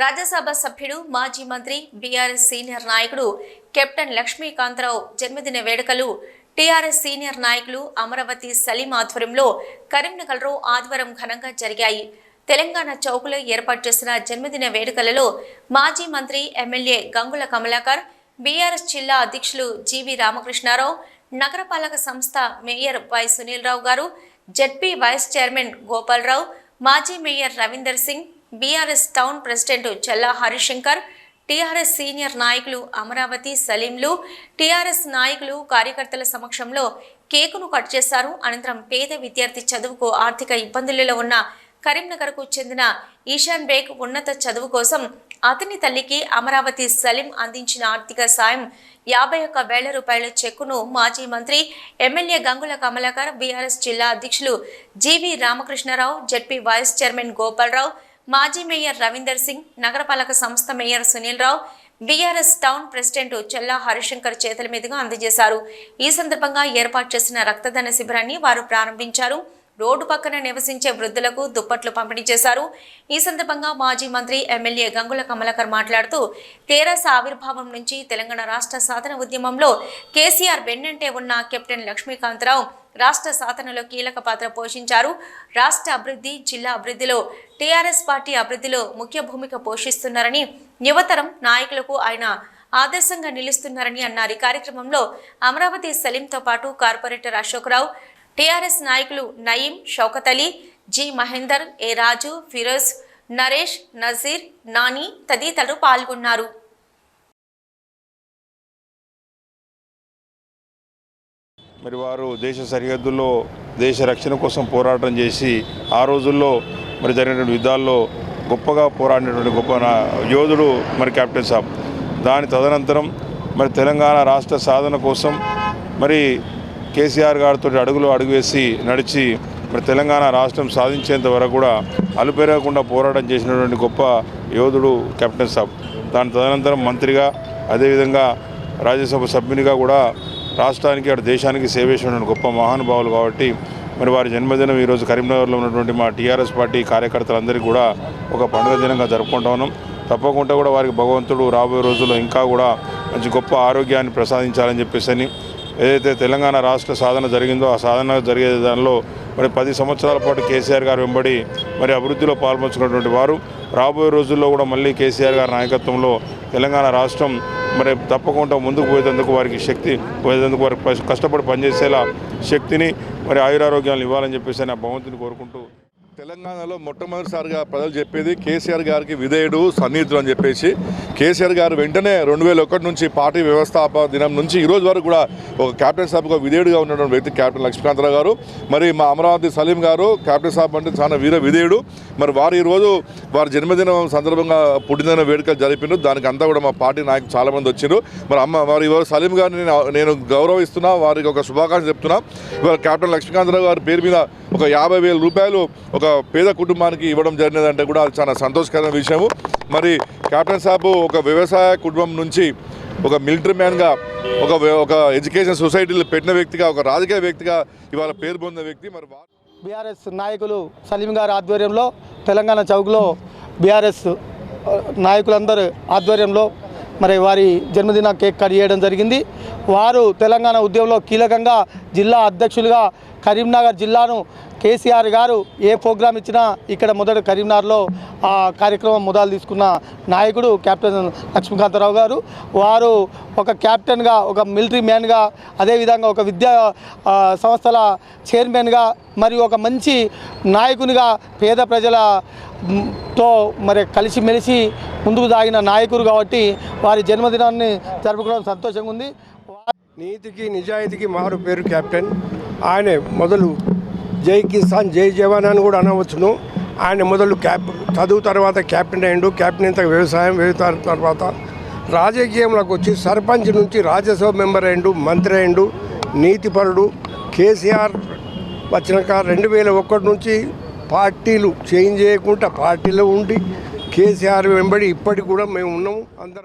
రాజ్యసభ సభ్యుడు మాజీ మంత్రి బీఆర్ఎస్ సీనియర్ నాయకుడు కెప్టెన్ లక్ష్మీకాంతరావు జన్మదిన వేడుకలు. టీఆర్ఎస్ సీనియర్ నాయకులు అమరావతి సలీం ఆధ్వర్యంలో కరీంనగర్లో ఆదివారం ఘనంగా జరిగాయి. తెలంగాణ చౌకులో ఏర్పాటు చేసిన జన్మదిన వేడుకలలో మాజీ మంత్రి ఎమ్మెల్యే గంగుల కమలాకర్ బీఆర్ఎస్ జిల్లా అధ్యక్షులు జీవి రామకృష్ణారావు నగరపాలక సంస్థ మేయర్ వై సునీల్ రావు గారు జెడ్పీ వైస్ చైర్మన్ గోపాలరావు మాజీ mayor Ravinder Singh BRS town president Chella Harishankar TRS senior నాయకులు అమరావతి సలీంలు టీఆర్ఎస్ నాయకులు కార్యకర్తల సమక్షంలో కేకును కట్ చేశారు. అనంతరం పేద విద్యార్థి చదువుకు ఆర్థిక ఇబ్బందులలో ఉన్న కరీంనగర్కు చెందిన ఈశాన్ బేగ్ ఉన్నత చదువు కోసం అతని తల్లికి అమరావతి సలీం అందించిన ఆర్థిక సాయం యాభై ఒక్క వేల రూపాయల చెక్కును మాజీ మంత్రి ఎమ్మెల్యే గంగుల కమలాకర్ బీఆర్ఎస్ జిల్లా అధ్యక్షులు G V Ramakrishnarao ZP vice chairman Gopalarao మాజీ మేయర్ రవీందర్ సింగ్ నగరపాలక సంస్థ mayor Sunil Rao BRS town president Chella Harishankar చేతుల మీదుగా అందజేశారు. ఈ సందర్భంగా ఏర్పాటు చేసిన రక్తదాన శిబిరాన్ని వారు ప్రారంభించారు. రోడ్డు పక్కన నివసించే వృద్ధులకు దుప్పట్లు పంపిణీ చేశారు. ఈ సందర్భంగా మాజీ మంత్రి ఎమ్మెల్యే గంగుల కమలకర్ మాట్లాడుతూ తెరాస ఆవిర్భావం నుంచి తెలంగాణ రాష్ట్ర సాధన ఉద్యమంలో కేసీఆర్ వెన్నంటే ఉన్న కెప్టెన్ లక్ష్మీకాంతరావు రాష్ట్ర సాధనలో కీలక పాత్ర పోషించారు. రాష్ట్ర అభివృద్ధి జిల్లా అభివృద్ధిలో టీఆర్ఎస్ పార్టీ అభివృద్ధిలో ముఖ్య భూమిక పోషిస్తున్నారని యువతరం నాయకులకు ఆయన ఆదర్శంగా నిలుస్తున్నారని అన్నారు. ఈ కార్యక్రమంలో అమరావతి సలీంతో పాటు కార్పొరేటర్ అశోక్రావు టీఆర్ఎస్ నాయకులు నయీం షౌకత్ అలీ జి మహేందర్ ఏ రాజు ఫిరోజ్ నరేష్ నజీర్ నాని తదితరులు పాల్గొన్నారు. మరి వారు దేశ సరిహద్దుల్లో దేశ రక్షణ కోసం పోరాటం చేసి ఆ రోజుల్లో మరి జరిగినటువంటి యుద్ధాల్లో గొప్పగా పోరాడినటువంటి గొప్ప యోధుడు మరి కెప్టెన్ సాబ్. దాని తదనంతరం మరి తెలంగాణ రాష్ట్ర సాధన కోసం మరి కేసీఆర్ గారితో అడుగులు అడుగు వేసి నడిచి మరి తెలంగాణ రాష్ట్రం సాధించేంత వరకు కూడా అలుపెరగకుండా పోరాటం చేసినటువంటి గొప్ప యోధుడు కెప్టెన్ సాబ్. దాని తదనంతరం మంత్రిగా అదేవిధంగా రాజ్యసభ సభ్యునిగా కూడా రాష్ట్రానికి అటు దేశానికి సేవ చేసిన గొప్ప మహానుభావులు కాబట్టి మరి వారి జన్మదినం ఈరోజు కరీంనగర్లో ఉన్నటువంటి మా టీఆర్ఎస్ పార్టీ కార్యకర్తలందరికీ కూడా ఒక పండుగ దినంగా జరుపుకుంటా ఉన్నాం. తప్పకుండా కూడా వారికి భగవంతుడు రాబోయే రోజుల్లో ఇంకా కూడా మంచి గొప్ప ఆరోగ్యాన్ని ప్రసాదించాలని చెప్పేసి ఏదైతే తెలంగాణ రాష్ట్ర సాధన జరిగిందో ఆ సాధన జరిగే దానిలో మరి పది సంవత్సరాల పాటు కేసీఆర్ గారు వెంబడి మరి అభివృద్ధిలో పాల్పంచుకున్నటువంటి వారు. రాబోయే రోజుల్లో కూడా మళ్ళీ కేసీఆర్ గారి నాయకత్వంలో తెలంగాణ రాష్ట్రం మరి తప్పకుండా ముందుకు పోయేందుకు వారికి శక్తి పోయేందుకు వారికి ప- కష్టపడి పనిచేసేలా శక్తిని మరి ఆయురారోగ్యాలను ఇవ్వాలని చెప్పేసి నా భగవంతుని కోరుకుంటూ తెలంగాణలో మొట్టమొదటిసారిగా ప్రజలు చెప్పేది కేసీఆర్ గారికి విధేయుడు సన్నిహితుడు అని చెప్పేసి. కేసీఆర్ గారు వెంటనే రెండు వేల ఒకటి నుంచి పార్టీ వ్యవస్థాపక దినం నుంచి ఈరోజు వరకు కూడా ఒక క్యాప్టెన్ సాబ్గా విధేయుడుగా ఉన్నటువంటి వ్యక్తి క్యాప్టెన్ లక్ష్మీకాంతరావు గారు. మరి మా అమరావతి సలీం గారు క్యాప్టెన్ సాబ్ అంటే చాలా వీర విధేయుడు. మరి వారు ఈరోజు వారి జన్మదినం సందర్భంగా పుట్టినదిన వేడుకలు జరిపినారు. దానికి అంతా కూడా మా పార్టీ నాయకులు చాలామంది వచ్చిండ్రు మరి అమ్మ వారి ఇవాళ సలీం గారిని నేను నేను గౌరవిస్తున్నా వారికి ఒక శుభాకాంక్షలు చెప్తున్నా. ఇవాళ క్యాప్టెన్ లక్ష్మీకాంతరావు గారి పేరు మీద ఒక యాభై వేల రూపాయలు ఒక పేద కుటుంబానికి ఇవ్వడం జరిగినదంటే కూడా అది చాలా సంతోషకరమైన విషయము. మరి కెప్టెన్ సాబు ఒక వ్యవసాయ కుటుంబం నుంచి ఒక మిలిటరీ మ్యాన్గా ఒక ఒక ఎడ్యుకేషన్ సొసైటీలో పెట్టిన వ్యక్తిగా ఒక రాజకీయ వ్యక్తిగా ఇవాళ పేరు పొందిన వ్యక్తి మరి వా- బీఆర్ఎస్ నాయకులు సలీం గారి ఆధ్వర్యంలో తెలంగాణ చౌక్లో బీఆర్ఎస్ ఆ, నాయకులందరూ ఆధ్వర్యంలో మరి వారి జన్మదిన కేక్ కట్ చేయడం జరిగింది. వారు తెలంగాణ ఉద్యమంలో కీలకంగా జిల్లా అధ్యక్షులుగా కరీంనగర్ జిల్లాను కేసీఆర్ గారు ఏ ప్రోగ్రాం ఇచ్చినా ఇక్కడ మొదట కరీంనగర్లో ఆ కార్యక్రమం మొదలు తీసుకున్న నాయకుడు కెప్టెన్ లక్ష్మీకాంతరావు గారు. వారు ఒక కెప్టెన్గా ఒక మిలిటరీ మ్యాన్గా అదేవిధంగా ఒక విద్యా సంస్థల చైర్మన్గా మరియు ఒక మంచి నాయకునిగా పేద ప్రజల తో మరి కలిసిమెలిసి ముందుకు సాగిన నాయకుడు కాబట్టి వారి జన్మదినాన్ని జరుపుకోవడం సంతోషంగా ఉంది. నీతికి నిజాయితీకి మారు పేరు కెప్టెన్. ఆయన మొదలు జై కిసాన్ జై జవాన్ అని కూడా అనవచ్చును. ఆయన మొదలు క్యాప్ చదువు తర్వాత కెప్టెన్ అయ్యిండు. కెప్టెన్ ఇంత వ్యవసాయం వ్యవసాయం తర్వాత రాజకీయంలోకి వచ్చి సర్పంచ్ నుంచి రాజ్యసభ మెంబర్ అయ్యిండు మంత్రి అయ్యిండు నీతిపరుడు. కేసీఆర్ వచ్చినాక రెండు వేల ఒకటి నుంచి పార్టీలు చేంజ్ చేయకుండా పార్టీలో ఉండి కేసీఆర్ వెంబడి ఇప్పటికి కూడా మేము ఉన్నాము. అందరం